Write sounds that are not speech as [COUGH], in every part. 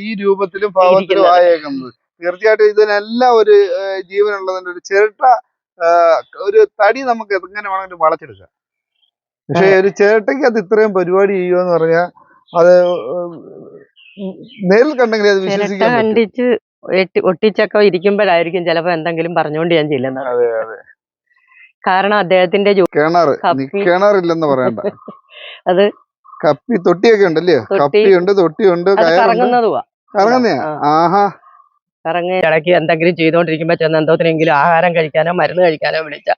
ഈ രൂപത്തിലും ഭാവത്തിലും. ആയേക്കുന്നത് തീർച്ചയായിട്ടും ഇതിനെല്ലാം ഒരു ജീവനുള്ളതിന്റെ ഒരു ചിരട്ട ഒരു തടി നമുക്ക് എങ്ങനെ വേണമെങ്കിലും വളച്ചെടുക്കാം പക്ഷെ ഒരു ചിരട്ടയ്ക്ക് അത് ഇത്രയും പരിപാടി ചെയ്യുമെന്ന് പറഞ്ഞാൽ അത് നേരിൽ കണ്ടെങ്കിൽ അത് വിശ്വസിക്കാം വിശ്വസിക്കാൻ. കണ്ടിച്ച് ഒട്ടിച്ചൊക്കെ ഇരിക്കുമ്പോഴായിരിക്കും ചിലപ്പോ എന്തെങ്കിലും പറഞ്ഞുകൊണ്ട് ഞാൻ ചെല്ലുന്നത് അതെ അതെ കാരണം അദ്ദേഹത്തിന്റെ കിണർ. കിണറില്ലെന്ന് പറയണ്ട [LAUGHS] അത് കപ്പി തൊട്ടിയൊക്കെ ഉണ്ടല്ലേ? അല്ലേ കപ്പിയുണ്ട് തൊട്ടിയുണ്ട് കറങ്ങുന്നയാ? ആഹാ. കറങ്ങി ഇടയ്ക്ക് എന്തെങ്കിലും ചെയ്തോണ്ടിരിക്കുമ്പോ ചെന്ന് എന്തോത്തിനെങ്കിലും ആഹാരം കഴിക്കാനോ മരുന്ന് കഴിക്കാനോ വിളിച്ച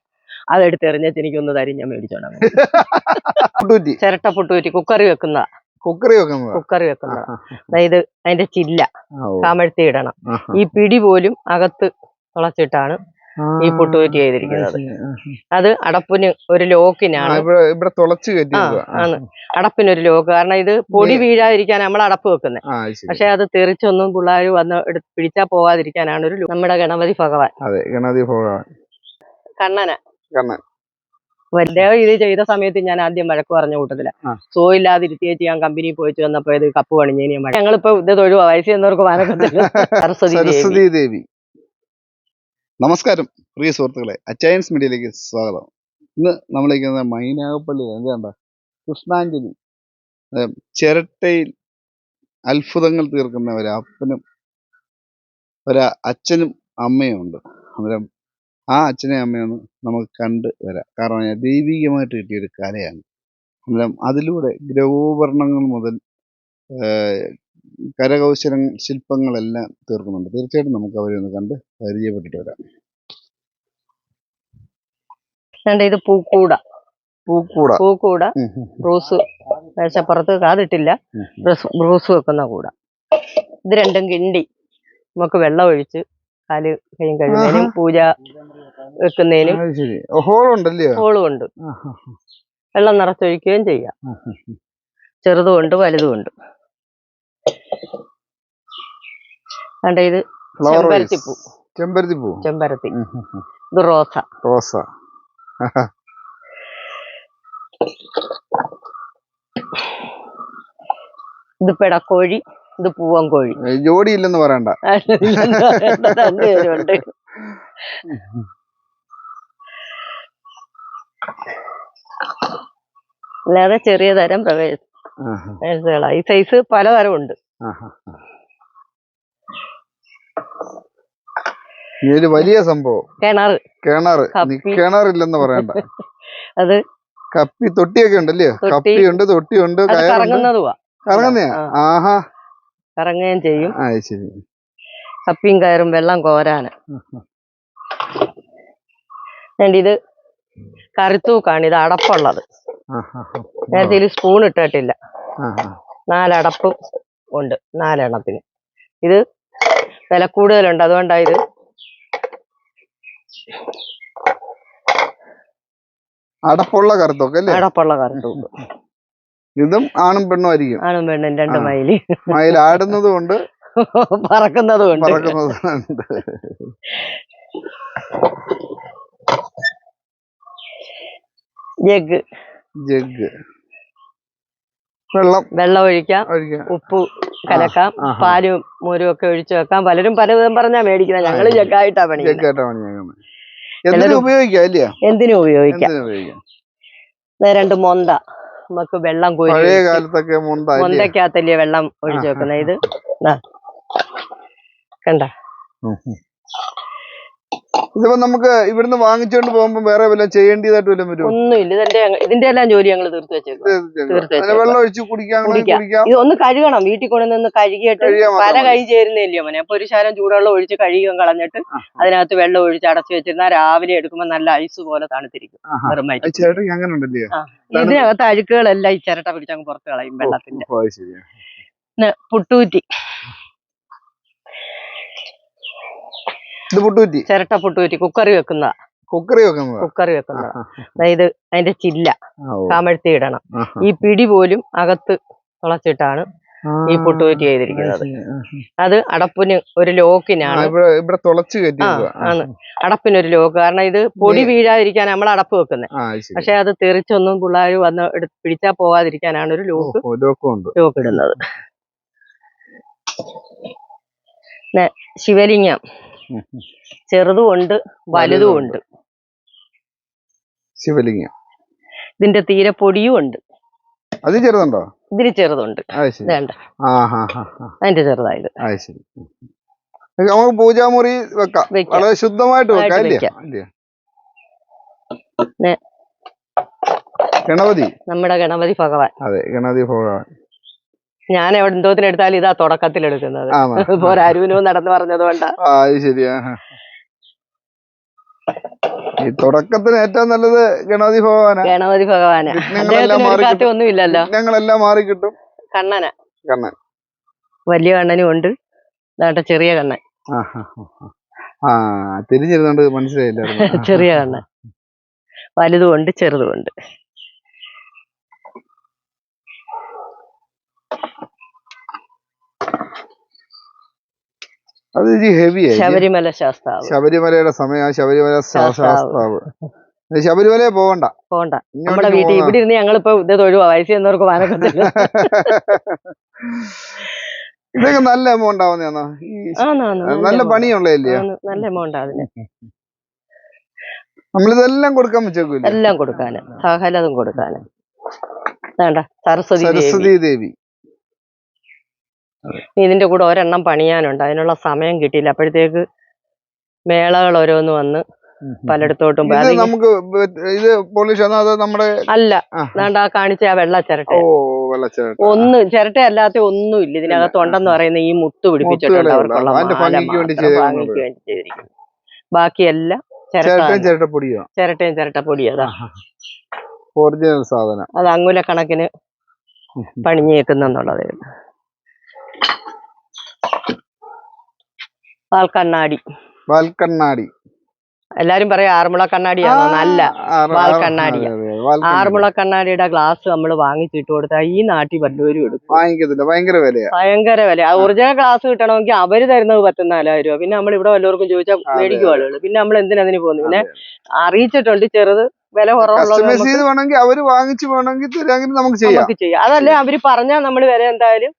അതെടുത്ത് എറിഞ്ഞിട്ട് എനിക്കൊന്ന് തരും ഞാൻ മേടിച്ചോണം കുട്ടൂറ്റി ചിരട്ട പുട്ടുപറ്റി കുക്കറി വെക്കുന്ന. കുക്കറി വെക്കുന്നത് കുക്കറി വെക്കുന്ന. അതായത് അതിന്റെ ചില്ല. കാമഴ്ത്തി ഇടണം. ഈ പിടി പോലും അകത്ത് തുളച്ചിട്ടാണ് ഈ പുട്ടുപറ്റി ചെയ്തിരിക്കുന്നത്. അത് അടപ്പിന് ഒരു ലോക്കിനാണ്. ഇവിടെ തുളച്ച് കയറ്റി അടപ്പിന് ആണ്. അടപ്പിനൊരു ലോക്ക്. കാരണം ഇത് പൊടി വീഴാതിരിക്കാൻ നമ്മൾ അടപ്പ് വെക്കുന്നത് പക്ഷെ അത് തെറിച്ചൊന്നും പിള്ളേർ വന്ന് എടുത്ത് പിടിച്ചാ പോവാതിരിക്കാനാണ് ഒരു നമ്മുടെ ഗണപതി ഭഗവാൻ. അതെ ഗണപതി ഭഗവാൻ. കണ്ണന. കണ്ണൻ. വലിയ ഇത് ചെയ്ത സമയത്ത് ഞാൻ ആദ്യം വഴക്ക് പറഞ്ഞ കൂട്ടത്തില. സോ ഇല്ലാതിരുത്തിയേച്ച് ഞാൻ കമ്പനി പോയി വന്നപ്പോ ഇത് കപ്പ് പണിഞ്ഞേനി ഞാൻ ഞങ്ങളിപ്പോ ഇത് തൊഴുവാ. വയസ്സ് എന്നവർക്ക് വാനക്കത്തില്ല [LAUGHS] സരസ്വതി സരസ്വതി ദേവി നമസ്കാരം പ്രിയ സുഹൃത്തുക്കളെ. അച്ചയൻസ് മീഡിയയിലേക്ക് സ്വാഗതം. ഇന്ന് നമ്മളിരിക്കുന്നത് മൈനാഗപ്പള്ളി എന്താ കൃഷ്ണാഞ്ജലി. ചിരട്ടയിൽ അത്ഭുതങ്ങൾ തീർക്കുന്ന ഒരു അപ്പനും ഒരു അച്ഛനും അമ്മയും ഉണ്ട്. അന്നേരം ആ അച്ഛനെ അമ്മയൊന്ന് നമുക്ക് കണ്ട് വരാം. കാരണം ദൈവികമായിട്ട് കിട്ടിയൊരു കലയാണ്. അന്നേരം അതിലൂടെ ഗ്രഹോപകരണങ്ങൾ മുതൽ കരകൗശല ശില്പങ്ങളെല്ലാം തീർക്കുന്നുണ്ട്. തീർച്ചയായിട്ടും നമുക്ക് അവരെ ഒന്ന് കണ്ട് പരിചയപ്പെട്ടിട്ട് വരാം. ഇത് പൂക്കൂട. പൂക്കൂട. പൂക്കൂട. റോസ്. മേശപ്പുറത്ത് കാതിട്ടില്ല. റോസ് വെക്കുന്ന കൂട. ഇത് രണ്ടും കിണ്ടി. നമുക്ക് വെള്ളം ഒഴിച്ച് കാൽ കൈയും കഴുകുന്നതിനും പൂജ വെക്കുന്നതിനും ഹോളും ഉണ്ട്. വെള്ളം നിറച്ചൊഴിക്കുകയും ചെയ്യാം. ആഹാ. ചെറുതും ഉണ്ട് വലുതും ഉണ്ട് കണ്ട ഇത്? ഫ്ലവർ ചെമ്പരത്തി. വൈസ് പൂ ചെമ്പരത്തി. ഇത് റോസ. റോസ. ഇത് പെടക്കോഴി ഇത് പൂവൻ കോഴി ജോഡി ഇല്ലെന്ന് പറയണ്ട രണ്ടുപേരുണ്ട് അല്ലാതെ ചെറിയ തരം പ്രവേശ ഈ സൈസ് പലതരം ഉണ്ട് ആഹാ. ഈ ഒരു വലിയ സംഭവം. കിണർ ഇല്ലെന്ന് കിണറില്ലെന്ന് പറയണ്ട. അത് കപ്പി തൊട്ടിയൊക്കെ ഉണ്ടല്ലേ. കപ്പിയുണ്ട് തൊട്ടിയുണ്ട് കറങ്ങുന്നതുവാ. ആഹാ. കറങ്ങുകയും ചെയ്യും. ശരി. കപ്പിയും കയറും വെള്ളം കോരാന്. ഇത് കറിത്തൂക്കാണ് ഇത് അടപ്പുള്ളത്. നേരത്തെ ഇതിൽ സ്പൂൺ ഇട്ടിട്ടില്ല. നാലടപ്പും ഉണ്ട് നാലെണ്ണത്തിന്. ഇത് വില കൂടുതലുണ്ട് അതുകൊണ്ടാണ് ഇത് അടപ്പുള്ള കറുത്തൊക്കെ അല്ലേ? അടപ്പുള്ള കറിത്തൂക്ക് ഇതും ആണും പെണ്ണും ആയിരിക്കും. ആണും പെണ്ണും രണ്ട് മയിൽ. മയിൽ ആടുന്നതുകൊണ്ട് പറക്കുന്നതുകൊണ്ട് പറക്കുന്നതുകൊണ്ട് ഉണ്ട്. പറക്കുന്നതും ജഗ്. ജഗ്. വെള്ളം വെള്ളം ഒഴിക്കാം. ഉപ്പ് കലക്കാം. പാലും മോരും ഒക്കെ ഒഴിച്ചു വെക്കാം. പലരും പലവിധം പറഞ്ഞാ മേടിക്കുന്നത് ഞങ്ങൾ ജഗ്ഗായിട്ടാ പണിയുന്നത് എന്തിനു ഉപയോഗിക്കാം രണ്ട് മൊന്ത. നമുക്ക് വെള്ളം കോരി മൊന്തക്കകത്തല്ലേ വെള്ളം ഒഴിച്ചു വെക്കുന്നത് ഇത്. കണ്ട. ഇതിപ്പോ നമുക്ക് ഇവിടുന്ന് വാങ്ങിച്ചോണ്ട് പോകുമ്പോ വേറെ വല്ല ചെയ്യേണ്ടതായിട്ട് വല്ലതും വരും ഒന്നുമില്ല. ഇതിന്റെ ഇതിന്റെ എല്ലാം ജോലി ഞങ്ങൾ തീർത്ത് വെച്ചേക്കും വെള്ളം ഒഴിച്ച് കുടിക്കാൻ കുടിക്കാം. കുടിക്കാം. ഇത് ഒന്ന് കഴുകണം. വീട്ടിൽ കൊണ്ടുവന്ന് കഴുകിയിട്ട് പല. കൈ ചേരുന്നില്ലയോ മോനെ? അപ്പൊ ഒരു ശാലം ചൂടുവെള്ളം ഒഴിച്ച് കഴുകിയും കളഞ്ഞിട്ട് അതിനകത്ത് വെള്ളം ഒഴിച്ച് അടച്ചു വെച്ചിരുന്നാൽ രാവിലെ എടുക്കുമ്പോ നല്ല ഐസ് പോലെ തണുത്തിരിക്കും. ഇതിനകത്ത് അഴുക്കുകളെല്ലാം ഈ ചിരട്ട പിടിച്ചങ്ങ് പുറത്ത് കളയും വെള്ളത്തിന്റെ. പുട്ടൂറ്റി. ഇത് പുട്ടൂറ്റി ചിരട്ട പുട്ടുപറ്റി കുക്കറി വെക്കുന്ന. കുക്കറി വെക്കുന്നത് കുക്കറി വെക്കുന്ന. ആഹാ. അതായത് അതിന്റെ ചില്ല കാമഴ്ത്തി ഇടണം. ഈ പിടി പോലും അകത്ത് തുളച്ചിട്ടാണ് ഈ പുട്ടുപറ്റി ചെയ്തിരിക്കുന്നത്. അത് അടപ്പിന് ഒരു ലോക്കിനാണ്. ഇവിടെ തുളച്ച്. ആണ്. അടപ്പിനൊരു ലോക്ക്. കാരണം ഇത് പൊടി വീഴാതിരിക്കാൻ നമ്മൾ അടപ്പ് വെക്കുന്നത് പക്ഷെ അത് തെറിച്ചൊന്നും പിള്ളേർ വന്ന് പിടിച്ചാൽ പിടിച്ചാ പോവാതിരിക്കാനാണ് ഒരു ലോക്ക് ലോക്ക് ഇടുന്നത് ശിവലിംഗം. ഉം, ഉം. ചെറുതും ഉണ്ട് വലുതും ഉണ്ട് ശിവലിംഗം. ഇതിന്റെ തീരെ പൊടിയും ഉണ്ട് അത് ചെറുതുണ്ടോ? ഇതിന് ചെറുതുണ്ട്. അതിന്റെ ചെറുതായത്. നമുക്ക് പൂജാമുറി വെക്കാം. വളരെ ശുദ്ധമായിട്ട് വെക്കാം ഗണപതി. നമ്മുടെ ഗണപതി ഭഗവാൻ. അതെ ഗണപതി ഭഗവാൻ. ഞാൻ എന്തോത്തിനെടുത്താലും ഇതാ തുടക്കത്തിൽ എടുക്കുന്നത് അരുവിനോ നടന്നു പറഞ്ഞത് കൊണ്ടാ ശരിയാ. ഈ തുടക്കത്തിന് ഏറ്റവും നല്ലത് ഗണപതി ഭഗവാനാ. ഗണപതി ഭഗവാന്. ഒന്നുമില്ലല്ലോ ഞങ്ങളെല്ലാം മാറി കിട്ടും കണ്ണന. കണ്ണൻ. വലിയ കണ്ണനും ഉണ്ട്. അതാട്ടെ ചെറിയ കണ്ണൻ. ആ തിരിഞ്ഞിരുന്നോണ്ട് മനസ്സിലായില്ല [LAUGHS] ചെറിയ കണ്ണൻ. വലുതും ഉണ്ട് ചെറുതും ഉണ്ട് അത് ഹെവി ആയി ശബരിമല ശാസ്താവ്. ശബരിമലയുടെ സമയം ശബരിമല ശാസ്താവ്. ശബരിമല പോകണ്ട. പോകണ്ട നമ്മുടെ വീട്ടിൽ. ഇവിടെ ഇരുന്ന് ഞങ്ങളിപ്പോ ഇത് തൊഴുവാ. വയസ്സ് എന്നവർക്ക് വാനക്കത്തില്ല [LAUGHS] ഇതൊക്കെ നല്ല എമൗണ്ട് ആവുന്നതാണോ നല്ല പണിയുള്ളതല്ലേ ആണ്, നല്ല എമൗണ്ട് അതിന്. നമ്മളിതെല്ലാം കൊടുക്കാൻ പറ്റും എല്ലാം കൊടുക്കാന്. സഹലതും കൊടുക്കാന്. സരസ്വതി സരസ്വതി ദേവി. ഇതിന്റെ കൂടെ ഒരെണ്ണം പണിയാനുണ്ട്. അതിനുള്ള സമയം കിട്ടിയില്ല. അപ്പോഴത്തേക്ക് മേളകൾ ഓരോന്ന് വന്ന് പലയിടത്തോട്ടും നമുക്ക് ഇത് പോളിഷ് നമ്മുടെ അല്ല. ആ കാണിച്ച ആ വെള്ള ചിരട്ട ഒന്ന് ചിരട്ട അല്ലാത്ത ഒന്നും ഇല്ല. ഇതിനകത്ത് ഉണ്ടെന്ന് പറയുന്ന ഈ മുത്ത് പിടിപ്പിച്ചിട്ടുണ്ട് അവർക്കുള്ള ഭംഗിക്ക് വേണ്ടി. ചെയ്തിരിക്കുന്നു. ബാക്കിയെല്ലാം ചിരട്ട ചേട്ടൻ ചിരട്ടയും അതാ. ഒറിജിനൽ സാധനം. അത് അങ്ങുല കണക്കിന് പണിഞ്ഞേക്കുന്നുള്ളതേ ഉള്ളൂ. പാൽക്കണ്ണാടി വാൽക്കണ്ണാടി. എല്ലാരും പറയും ആറന്മുള കണ്ണാടിയാണോ നല്ല വാൽക്കണ്ണാടിയാ. വാൽക്കണ്ണാടി. ആറന്മുള കണ്ണാടിയുടെ ഗ്ലാസ് നമ്മൾ വാങ്ങിച്ചിട്ട് കൊടുത്താൽ ഈ നാട്ടിൽ വല്ലവരും എടുക്കും. വാങ്ങിക്കത്തില്ല ഭയങ്കര വിലയാ. ഭയങ്കര വില ഒറിജിനൽ ഗ്ലാസ് കിട്ടണമെങ്കിൽ അവർ തരുന്നത് പത്തുനാലായിരം രൂപ. പിന്നെ നമ്മൾ ഇവിടെ വല്ലവർക്കും ചോദിച്ചാൽ മേടിക്കും ആളുകൾ പിന്നെ നമ്മൾ എന്തിനു പോകുന്നു? പിന്നെ അറിയിച്ചിട്ടുണ്ട് ചെറുത് വില കുറവുള്ള അവർ വാങ്ങിച്ചു വേണമെങ്കിൽ നമുക്ക് ചെയ്യാം. നമുക്ക് ചെയ്യാം. അതല്ലേ അവർ പറഞ്ഞാൽ നമ്മൾ വില എന്തായാലും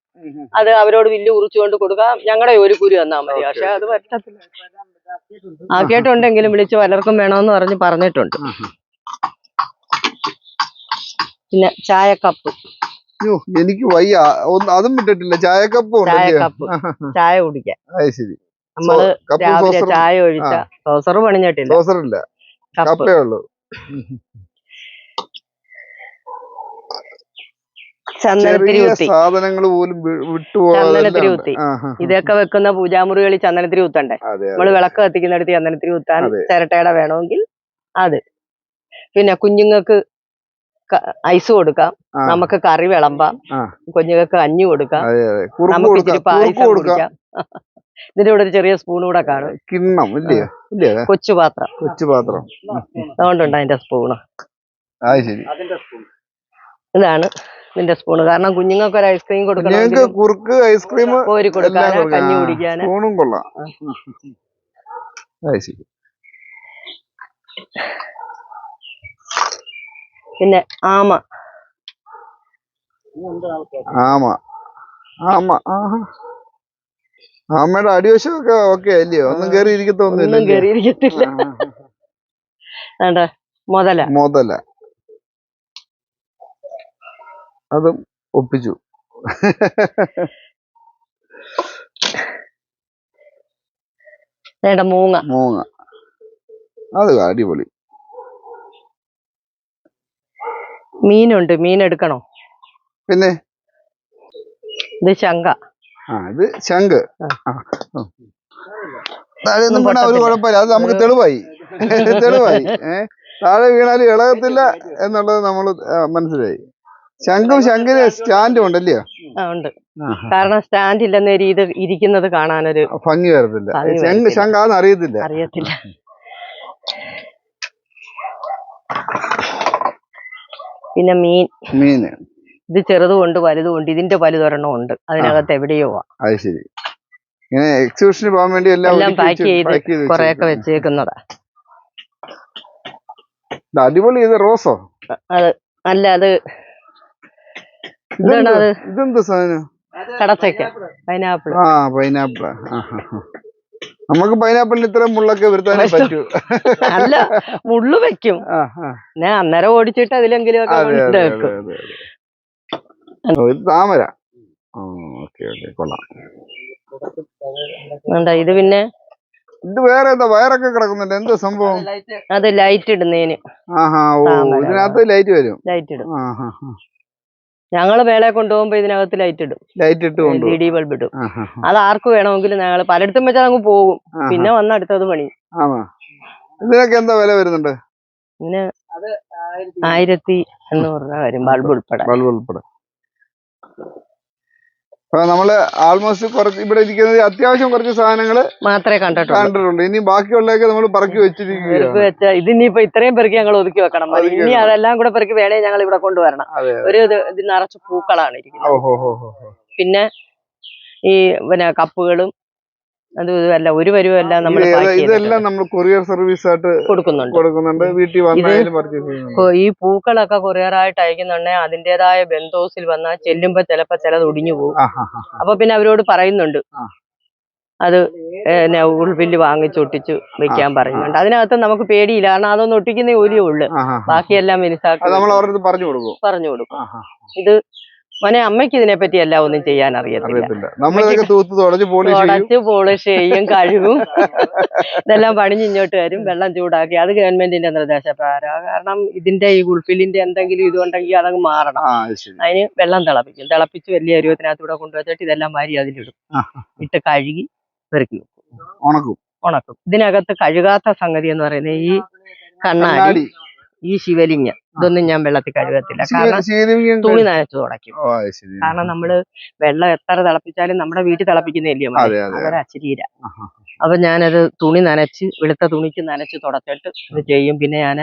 അത് അവരോട് വില്ല് കുറിച്ചുകൊണ്ട് കൊടുക്കാം. ഞങ്ങളുടെ ഒരു കുരു തന്നാ മതി. പക്ഷെ അത് പറ്റത്തില്ല. ആക്കിയിട്ടുണ്ടെങ്കിലും വിളിച്ച് പലർക്കും വേണമെന്ന് പറഞ്ഞ് പറഞ്ഞിട്ടുണ്ട്. പിന്നെ ചായക്കപ്പ്. എനിക്ക് വയ്യ. അതും വിട്ടിട്ടില്ല. ചായക്കപ്പ് ചായക്കപ്പ്. ചായ കുടിക്കാൻ ശരി. നമ്മൾ കപ്പ് രാവിലെ ചായ ഒഴിച്ച സോസറും പണിഞ്ഞിട്ടില്ല. സോസറില്ല. കപ്പേ. ഉള്ളൂ. ചന്ദനത്തിരി ചെറിയ കുത്തി സാധനങ്ങൾ പോലും വി- ചന്ദനത്തിരി വിട്ടുപോകാതെല്ലാം കുത്തി. ആ, ആ, ആ. ഇതൊക്കെ വെക്കുന്ന പൂജാമുറികളിൽ ചന്ദനത്തിരി കുത്തണ്ടേ നമ്മൾ നമ്മൾ വിളക്ക് കത്തിക്കുന്നിടത്ത് ചന്ദനത്തിരി കുത്താൻ. ചിരട്ടയുടെ വേണമെങ്കിൽ അത്. പിന്നെ കുഞ്ഞുങ്ങൾക്ക് ഐസ് കൊടുക്കാം. നമുക്ക് കറി വിളമ്പാം. കുഞ്ഞുങ്ങൾക്ക് കഞ്ഞി കൊടുക്കാം. അതെ അതെ. കുറുക്ക് നമുക്ക് കൊടുക്കാം. ഇച്ചിരി പായസം കൊടുക്കാം. ഇതിന്റെ കൂടെ ഒരു ചെറിയ സ്പൂൺ കൂടെ കാണും. കിണ്ണം കൊച്ചുപാത്രം. അതുകൊണ്ടുണ്ടോ കൊച്ചു പാത്രം കൊച്ചു പാത്രം അതുകൊണ്ടുണ്ട് അതിന്റെ സ്പൂണ് ഇതാണ്. ഇതിന്റെ സ്പൂൺ കാരണം കുഞ്ഞുങ്ങൾക്ക് ഒരു ഐസ്ക്രീം കൊടുക്കണം കുറുക്ക് ഐസ്ക്രീം കോരി കൊടുക്കാന് കൊടുക്കാം കഞ്ഞി ആ, സ്പൂണും കൊള്ളാം. പിന്നെ ആമ. ആമ. ആമ ആമയുടെ അടിവശമൊക്കെ ഓക്കെ അല്ലയോ ഒന്നും കയറി ഒന്നും കേറി ഇരിക്കത്തില്ല മുതല. മുതല. അതും ഒപ്പിച്ചു. മൂങ്ങ. മൂങ്ങ. അത് അടിപൊളി. മീനുണ്ട്. മീൻ എടുക്കണോ? പിന്നെ? ഇത് ശങ്ക. ആ ഇത് ശംഖ്. താഴെ ഒന്നും ഒരു കുഴപ്പമില്ല. അത് നമുക്ക് തെളിവായി. തെളിവായി. താഴെ വീണാലും ഇളകത്തില്ല എന്നുള്ളത് നമ്മൾ മനസ്സിലായി. ശംഖും ശംഖിന് സ്റ്റാൻഡും ഉണ്ടല്ലേ? ഉണ്ട്. കാരണം സ്റ്റാൻഡ് ഇല്ലെന്ന രീതി ഇരിക്കുന്നത് കാണാനൊരു ഭംഗി വരത്തില്ല. ശംഖ് അറിയത്തില്ല. അറിയത്തില്ല. പിന്നെ മീൻ. മീന്. ഇത് ചെറുതും ഉണ്ട് വലുതും ഉണ്ട്. ഇതിന്റെ വലുതൊരെണ്ണം ഉണ്ട്. അതിനകത്ത് എവിടെയോ. അത് ശരി. ഇങ്ങനെ എക്സിബിഷന് പോകാൻ വേണ്ടി എല്ലാം പാക്ക് ചെയ്ത് കൊറേയൊക്കെ വെച്ചേക്കുന്നതാ. അടിപൊളി ഇത് റോസോ? അത് അല്ല അത് ഇതെന്ത്? സാധനം? കടച്ചക്ക. പൈനാപ്പിൾ ആ പൈനാപ്പിൾ നമുക്ക് പൈനാപ്പിളിന് ഇത്ര മുള്ളൊക്കെ വരുത്താനേ പറ്റൂ. അല്ല മുള്ളു വെക്കും. ഞാൻ അന്നേരം ഓടിച്ചിട്ട് അതിലെങ്കിലും താമര. കൊള്ളാം. എന്താ ഇത് പിന്നെ? ഇത് വേറെ എന്താ വയറൊക്കെ കിടക്കുന്നുണ്ട്. എന്താ സംഭവം? അത് ലൈറ്റ് ഇടുന്നതിന്. ഇതിനകത്ത് ലൈറ്റ് വരും. ലൈറ്റ് ഇടും. ആഹാ ഞങ്ങൾ വേളെ കൊണ്ടുപോകുമ്പോ ഇതിനകത്ത് ലൈറ്റ് ഇടും. ലൈറ്റ് ഇട്ട് എൽ ഡി ബൾബ് ഇടും. അത് ആർക്ക് വേണമെങ്കിലും ഞങ്ങൾ പലയിടത്തും വെച്ചാൽ അങ്ങ് പോകും. പിന്നെ വന്ന അടുത്തത് പണി. ഇതിനൊക്കെ എന്താ വില വരുന്നുണ്ട്? പിന്നെ ആയിരത്തി എണ്ണൂറ് രൂപ വരും ബൾബ് ഉൾപ്പെടെ. ബൾബ് ഉൾപ്പെടെ. അപ്പൊ നമ്മൾ ആൾമോസ്റ്റ് കുറച്ച് ഇവിടെ ഇരിക്കുന്നത് അത്യാവശ്യം കുറച്ച് സാധനങ്ങൾ മാത്രമേ കണ്ടിട്ടുള്ളൂ. കണ്ടിട്ടുണ്ട്. ഇനി ബാക്കിയുള്ളതൊക്കെ നമ്മൾ പറക്കി ഇവർക്ക് വെച്ചിരിക്കുകയാണ് വെച്ച ഇതിനിപ്പോ ഇത്രയും പെറുക്കി ഞങ്ങൾ ഒതുക്കി വെക്കണം. ഇനി അതെല്ലാം കൂടെ പെറുക്കി വേണേ ഞങ്ങൾ ഇവിടെ കൊണ്ടുവരണം. ഒരു ഇത് ഇത് നിറച്ച് പൂക്കളാണ് ഇരിക്കുന്നത്. പിന്നെ ഈ പിന്നെ കപ്പുകളും അതും ഒരു വരും എല്ലാം നമ്മൾ ഇതെല്ലാം നമ്മൾ കൊറിയർ സർവീസ് ആയിട്ട് കൊടുക്കുന്നുണ്ട്. കൊടുക്കുന്നുണ്ട്. വീട്ടിൽ വന്നാലും ഈ പൂക്കളൊക്കെ കൊറിയർ ആയിട്ട് അയക്കുന്നുണ്ടെ. അതിന്റേതായ ബന്ധോസിൽ വന്നാൽ ചെല്ലുമ്പോ ചെലപ്പോ ചിലത് ഒടിഞ്ഞു പോകും. അപ്പൊ പിന്നെ അവരോട് പറയുന്നുണ്ട്. അത് പിന്നെ വാങ്ങിച്ചു ഒട്ടിച്ചു വെക്കാൻ പറയുന്നുണ്ട്. അതിനകത്ത് നമുക്ക് പേടിയില്ല. കാരണം അതൊന്നും ഒട്ടിക്കുന്ന ജോലിയേ ഉള്ളു. ബാക്കിയെല്ലാം മിനിസാക്കി പറഞ്ഞു കൊടുക്കും. ഇത് മോനെ അമ്മയ്ക്ക് ഇതിനെ പറ്റി എല്ലാം ഒന്നും ചെയ്യാൻ അറിയത്തില്ല. തുടച്ച് പോളിഷ് ചെയ്യും. കഴുകും. ഇതെല്ലാം പണിഞ്ഞ് ഇങ്ങോട്ട് വരും വെള്ളം ചൂടാക്കി. അത് ഗവൺമെന്റിന്റെ നിർദ്ദേശപ്രകാരം കാരണം ഇതിന്റെ ഈ ഗുൾഫിലിന്റെ എന്തെങ്കിലും ഇതുണ്ടെങ്കിൽ അതങ്ങ് മാറണം. അതിന് വെള്ളം തിളപ്പിക്കും. തിളപ്പിച്ച് വലിയ അരുവത്തിനകത്തൂടെ കൊണ്ടുവച്ചിട്ട് ഇതെല്ലാം മാരി അതിലിടും. ഇട്ട് കഴുകി പെറുക്കി വെക്കും. ഉണക്കും. ഉണക്കും. ഇതിനകത്ത് കഴുകാത്ത സംഗതി എന്ന് പറയുന്നത് ഈ കണ്ണാടി. ഈ ശിവലിംഗ. ഇതൊന്നും ഞാൻ വെള്ളത്തിൽ കഴുകത്തില്ല. കാരണം തുണി നനച്ചു തുടക്കും കാരണം നമ്മൾ വെള്ളം എത്ര തിളപ്പിച്ചാലും നമ്മുടെ വീട്ടിൽ തിളപ്പിക്കുന്നില്ലയോ അതൊരു അശരീര. ആഹാ. അപ്പൊ ഞാനത് തുണി നനച്ച് വെളുത്ത തുണിക്ക് നനച്ച് തുടച്ചിട്ട് ഇത് ചെയ്യും. പിന്നെ ഞാൻ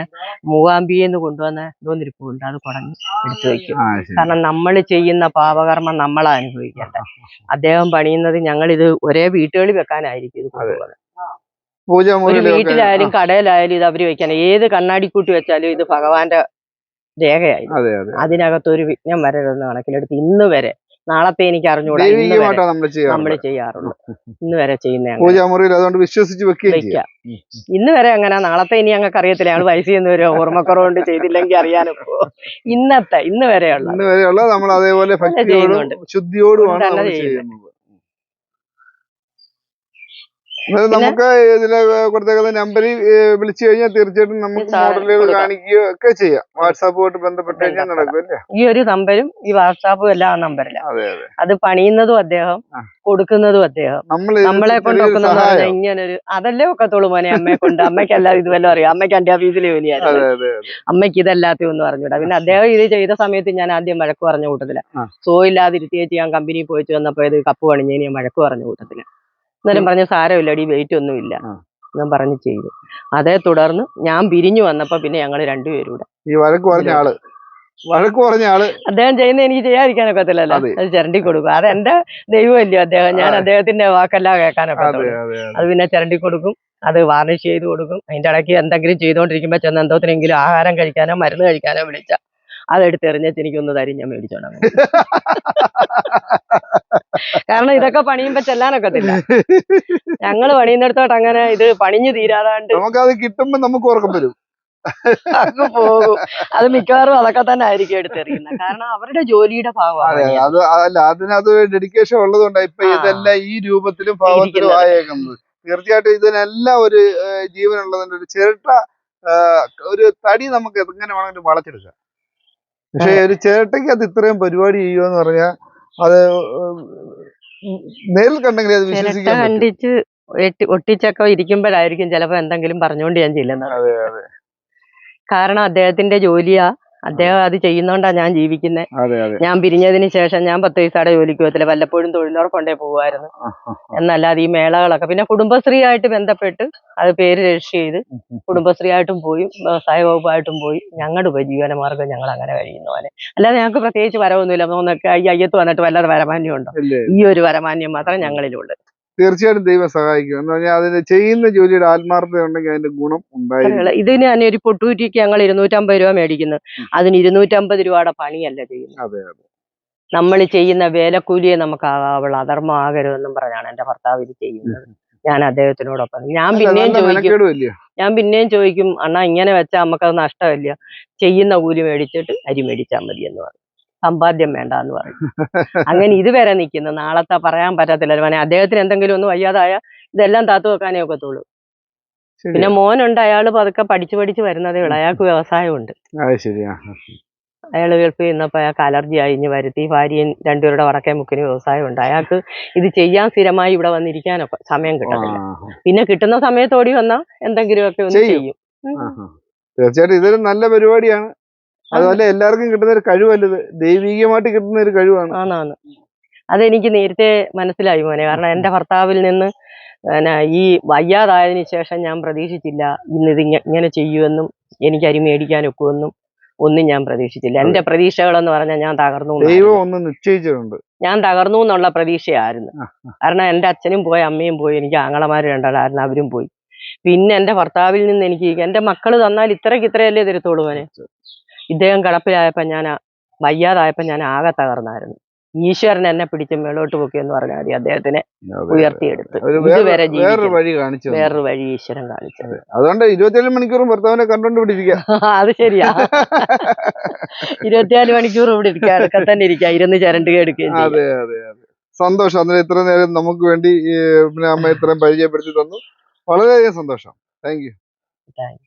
മൂകാംബിയെന്ന് കൊണ്ടുവന്ന ഇതൊന്നിരിപ്പുണ്ട് അത് കുടഞ്ഞ് എടുത്തു വെക്കും. കാരണം നമ്മൾ ചെയ്യുന്ന പാപകർമ്മം നമ്മളാ അനുഭവിക്കേണ്ട അദ്ദേഹം പണിയുന്നത് ഞങ്ങൾ ഇത് ഒരേ വീട്ടുകളിൽ വെക്കാനായിരിക്കും ഇത് കൊണ്ടുപോകുന്നത്. ഒരു വീട്ടിലായാലും കടയിലായാലും ഇത് അവർ വെക്കാൻ ഏത് കണ്ണാടിക്കൂട്ടി വെച്ചാലും ഇത് ഭഗവാന്റെ രേഖയായി. അതെ അതെ. അതിനകത്ത് ഒരു വിഘ്നം വരരുതെന്ന് കണക്കിലെടുത്ത് ഇന്ന് വരെ നാളത്തെ എനിക്ക് അറിഞ്ഞുകൂടാ നമ്മൾ ചെയ്യാറുണ്ട്. ഇന്ന് വരെ ചെയ്യുന്ന അതുകൊണ്ട് വിശ്വസിച്ച് വെക്കാം. ഇന്ന് വരെ അങ്ങനെ നാളത്തെ ഇനി ഞങ്ങൾക്ക് അറിയത്തില്ല. ഞങ്ങൾ പൈസ ചെയ്യുന്ന ഒരു ഓർമ്മക്കുറവുണ്ട് ചെയ്തില്ലെങ്കിൽ അറിയാനും ഇന്നത്തെ ഇന്ന് വരെയുള്ള ഇന്ന് വരെയുള്ള നമ്മൾ അതേപോലെ. ശുദ്ധിയോടുമാണ് ചെയ്യുന്നത്. നമുക്ക് ഇതിലെ കൊടുത്തേക്കുന്ന നമ്പറിൽ വിളിച്ചു കഴിഞ്ഞാൽ തീർച്ചയായിട്ടും നമുക്ക് മോഡലുകൾ കാണിക്കുകയോ ഒക്കെ ചെയ്യാം. വാട്സാപ്പുമായിട്ട് ബന്ധപ്പെട്ട് കഴിഞ്ഞാൽ നടക്കും അല്ലേ ഈ ഒരു നമ്പരും ഈ വാട്സാപ്പും എല്ലാം ആ നമ്പറിൽ അതെ പണിയുന്നതും അദ്ദേഹം കൊടുക്കുന്നതും അദ്ദേഹം. നമ്മളെ കൊണ്ട് ഇങ്ങനൊരു ഇങ്ങനെ ഒരു അതല്ലേ ഒക്കത്തുള്ളൂ മോനെ അമ്മയെ കൊണ്ട്. അമ്മയ്ക്കല്ല ഇത് വല്ലതും അറിയാം? അമ്മയ്ക്ക് എന്റെ ഓഫീസിൽ ജോലിയായിരുന്നു അമ്മയ്ക്ക് ഇതല്ലാത്ത ഒന്നും അറിഞ്ഞൂടാ. പിന്നെ അദ്ദേഹം ഇത് ചെയ്ത സമയത്ത് ഞാൻ ആദ്യം വഴക്ക് പറഞ്ഞ കൂട്ടത്തിൽ. സോ ഇല്ലാതിരുത്തിയേച്ച് ഞാൻ കമ്പനിയിൽ പോയിട്ട് വന്നപ്പോ ഇത് കപ്പ് പണിഞ്ഞതിന് ഞാൻ വഴക്ക് പറഞ്ഞ കൂട്ടത്തില. എന്നാലും പറഞ്ഞു സാരമില്ലടി വെയിറ്റ് ഒന്നും ഇല്ല. ആ. ഞാൻ പറഞ്ഞു ചെയ്തു. അതേ തുടർന്ന് ഞാൻ പിരിഞ്ഞു വന്നപ്പോ പിന്നെ ഞങ്ങൾ രണ്ടുപേരും കൂടെ ഈ വഴക്ക് പറഞ്ഞ ആൾ. വഴക്ക് പറഞ്ഞ ആൾ. അദ്ദേഹം ചെയ്യുന്ന എനിക്ക് ചെയ്യാതിരിക്കാനൊക്കത്തില്ലല്ലോ ഒക്കത്തില്ലല്ലോ. അത്. ചിരണ്ടി കൊടുക്കും. അത് എന്റെ ദൈവമല്ലയോ അദ്ദേഹം. ഞാൻ. അദ്ദേഹത്തിന്റെ വാക്കെല്ലാം കേൾക്കാനൊക്കെ അതെ പിന്നെ ചിരണ്ടി കൊടുക്കും. അത് വാർണിഷ് ചെയ്ത് കൊടുക്കും. അതിന്റെ ഇടയ്ക്ക് എന്തെങ്കിലും ചെയ്തുകൊണ്ടിരിക്കുമ്പോ ചെന്ന് എന്തോത്തിനെങ്കിലും ആഹാരം കഴിക്കാനോ മരുന്ന് കഴിക്കാനോ വിളിച്ച അതെടുത്ത് എറിഞ്ഞാൽ എനിക്കൊന്ന് തരും ഞാൻ മേടിച്ചോണം കാരണം ഇതൊക്കെ പണിയുമ്പോ ചെല്ലാനൊക്കത്തില്ല. ഞങ്ങൾ പണിയുന്നിടത്തോട്ട് അങ്ങനെ ഇത് പണിഞ്ഞു തീരാതാണ്ട് നമുക്കത് കിട്ടുമ്പോ നമുക്ക് ഉറക്കം വരും. അങ്ങ് പോകും. അത് മിക്കവാറും അതൊക്കെ തന്നെ ആയിരിക്കും എടുത്തെറിയുന്നത് കാരണം അവരുടെ ജോലിയുടെ ഭാഗമാണ്. അത് അല്ല അതിനകത്ത് ഡെഡിക്കേഷൻ ഉള്ളതുകൊണ്ടാണ് ഇപ്പൊ ഇതെല്ലാം ഈ രൂപത്തിലും ഭാവത്തിലും. ആയേക്കുന്നത്. തീർച്ചയായിട്ടും ഇതിനെല്ലാം ഒരു ജീവനുള്ളതിന്റെ ഒരു ചിരട്ട ഒരു തടി നമുക്ക് എങ്ങനെ വേണമെങ്കിലും വളച്ചെടുക്കാം. പക്ഷെ ഒരു ചേട്ടയ്ക്ക് അത് ഇത്രയും പരിപാടി ചെയ്യുക എന്ന് പറഞ്ഞാൽ അത് നേരിൽ കണ്ടെങ്കിൽ അത് വിശ്വസിക്കാൻ കണ്ടിച്ച് ഒട്ടിച്ചൊക്കെ ഇരിക്കുമ്പോഴായിരിക്കും ചിലപ്പോ എന്തെങ്കിലും പറഞ്ഞുകൊണ്ട് ഞാൻ ചെല്ലുന്നത്. കാരണം അദ്ദേഹത്തിന്റെ ജോലിയാ. അദ്ദേഹം അത് ചെയ്യുന്നോണ്ടാ ഞാൻ ജീവിക്കുന്നത് അതെ ഞാൻ പിരിഞ്ഞതിന് ശേഷം ഞാൻ പത്ത് പൈസയുടെ ജോലിക്ക് പോകത്തില്ല വല്ലപ്പോഴും തൊഴിലുറപ്പുണ്ടേ പോവായിരുന്നു. എന്നല്ലാതെ ഈ മേളകളൊക്കെ. പിന്നെ കുടുംബശ്രീ ആയിട്ട് ബന്ധപ്പെട്ട് അത് പേര് രജിസ്റ്റർ ചെയ്ത് കുടുംബശ്രീയായിട്ടും പോയി വ്യവസായ വകുപ്പായിട്ടും പോയി. ഞങ്ങളുടെ ഉപജീവന മാർഗം ഞങ്ങൾ അങ്ങനെ കഴിയുന്ന പോലെ അല്ലാതെ ഞങ്ങൾക്ക് പ്രത്യേകിച്ച് വരവൊന്നുമില്ല. മൂന്നൊക്കെ ഈ അയ്യത്ത് വന്നിട്ട് വല്ലാതെ വരമാന്യം ഉണ്ടോ ഈ ഒരു വരമാന്യം മാത്രം ഞങ്ങളിലുള്ളൂ തീർച്ചയായിട്ടും ദൈവം സഹായിക്കും. എന്ന് പറഞ്ഞാൽ അതിന് ചെയ്യുന്ന ജോലിയുടെ ആത്മാർത്ഥത ഉണ്ടെങ്കിൽ അതിന്റെ ഗുണം ഉണ്ടായിരിക്കും. അങ്ങനെയുള്ള- ഇതിന് തന്നെ ഒരു പൊട്ടൂറ്റിക്ക് ഞങ്ങൾ ഇരുന്നൂറ്റമ്പത് രൂപ മേടിക്കുന്നു. അതിന് ഇരുന്നൂറ്റമ്പത് രൂപയുടെ പണിയല്ല ചെയ്യുന്നത്. അതെ അതെ. നമ്മൾ ചെയ്യുന്ന വേലക്കൂലിയെ നമുക്ക് ആകാവുള്ള അധർമ്മമാകരുതെന്നും പറഞ്ഞാണ് എന്റെ ഭർത്താവ് ഇത് ചെയ്യുന്നത്. ഞാൻ അദ്ദേഹത്തിനോടൊപ്പം. ഞാൻ പിന്നെയും ചോദിക്കും. ഞാൻ പിന്നെയും ചോദിക്കും അണ്ണാ ഇങ്ങനെ വെച്ചാൽ നമുക്കത് നഷ്ടമില്ല. ചെയ്യുന്ന കൂലി മേടിച്ചിട്ട് അരി മേടിച്ചാൽ മതി എന്ന് പറയും സമ്പാദ്യം വേണ്ട എന്ന് പറയും. അങ്ങനെ ഇതുവരെ നിൽക്കുന്നു നാളത്തെ പറയാൻ പറ്റത്തില്ല. മോനെ അദ്ദേഹത്തിന് എന്തെങ്കിലും ഒന്നും വയ്യാതായ ഇതെല്ലാം താത്തു വെക്കാനേ ഒക്കത്തുള്ളൂ. പിന്നെ മോനുണ്ട്. അയാൾ പതുക്കെ പഠിച്ചു പഠിച്ചു വരുന്നതേ ഉള്ളൂ അയാൾക്ക് വ്യവസായമുണ്ട്. അയാൾ ഗൾഫിൽ നിന്നപ്പോൾ അയാൾക്ക് അലർജി അഴിഞ്ഞ് വരുത്തി ഭാര്യയും രണ്ടുപേരുടെ വടക്കേ മുക്കിന് വ്യവസായമുണ്ട്. അയാൾക്ക് ഇത് ചെയ്യാൻ സ്ഥിരമായി ഇവിടെ വന്നിരിക്കാനൊക്കെ സമയം കിട്ടത്തില്ല. പിന്നെ കിട്ടുന്ന സമയത്തോടി വന്നാൽ എന്തെങ്കിലുമൊക്കെ ഒന്ന് ചെയ്യും. തീർച്ചയായിട്ടും ഇതൊരു നല്ല പരിപാടിയാണ്. അതുപോലെ എല്ലാവർക്കും കിട്ടുന്ന ഒരു കഴിവല്ല ഇത്? ദൈവികമായിട്ട് കിട്ടുന്ന ഒരു കഴിവാണ്. അതെനിക്ക് നേരത്തെ മനസ്സിലായി മോനെ. കാരണം എന്റെ ഭർത്താവിൽ നിന്ന് ഈ വയ്യാതായതിനു ശേഷം ഞാൻ പ്രതീക്ഷിച്ചില്ല ഇന്നിത് ഇങ്ങ- ഇങ്ങനെ ചെയ്യുമെന്നും എനിക്ക് അരി മേടിക്കാൻ ഒക്കുമെന്നും ഒന്നും ഞാൻ പ്രതീക്ഷിച്ചില്ല. എന്റെ പ്രതീക്ഷകളെന്ന് പറഞ്ഞാൽ ഞാൻ തകർന്നു. ദൈവം ഒന്ന് നിശ്ചയിച്ചിട്ടുണ്ട്. ഞാൻ തകർന്നു എന്നുള്ള പ്രതീക്ഷയായിരുന്നു. കാരണം എന്റെ അച്ഛനും പോയി അമ്മയും പോയി എനിക്ക് ആങ്ങളമാര് രണ്ടാളായിരുന്നു അവരും പോയി. പിന്നെ എന്റെ ഭർത്താവിൽ നിന്ന് എനിക്ക് എന്റെ മക്കൾ തന്നാൽ ഇത്രയ്ക്ക് ഇത്രയല്ലേ തരത്തുള്ളൂ മോനെ? ഇദ്ദേഹം കിടപ്പിലായപ്പോൾ ഞാൻ വയ്യാതായപ്പോൾ വയ്യാതായപ്പോ ഞാൻ ആകെ തകർന്നായിരുന്നു. ഈശ്വരൻ എന്നെ പിടിച്ച് മേളോട്ട് പൊക്കി എന്ന് പറഞ്ഞാൽ മതി അദ്ദേഹത്തിനെ. ഉയർത്തിയെടുത്ത്. ഇതുവരെ വേറെ- വേറൊരു. വഴി കാണിച്ചു. വേറൊരു വഴി ഈശ്വരൻ കാണിച്ചത് അതുകൊണ്ട് ഇരുപത്തിയേഴ് മണിക്കൂറും ഭർത്താവിനെ കണ്ടോണ്ട് [LAUGHS] അത് ശരിയാ. [LAUGHS] ഇരുപത്തിനാല് മണിക്കൂർ ഇവിടെ ഇരിക്കാം അടുക്ക തന്നെ ഇരിക്കാം ഇരുന്ന് ചരണ്ട് കേടുക്കുകയും അതെ അതെ അതെ. സന്തോഷം. അന്നേരം ഇത്ര നേരം നമുക്ക് വേണ്ടി അമ്മ ഇത്രയും പരിചയപ്പെടുത്തി തന്നു. വളരെയധികം സന്തോഷം. Thank you Thank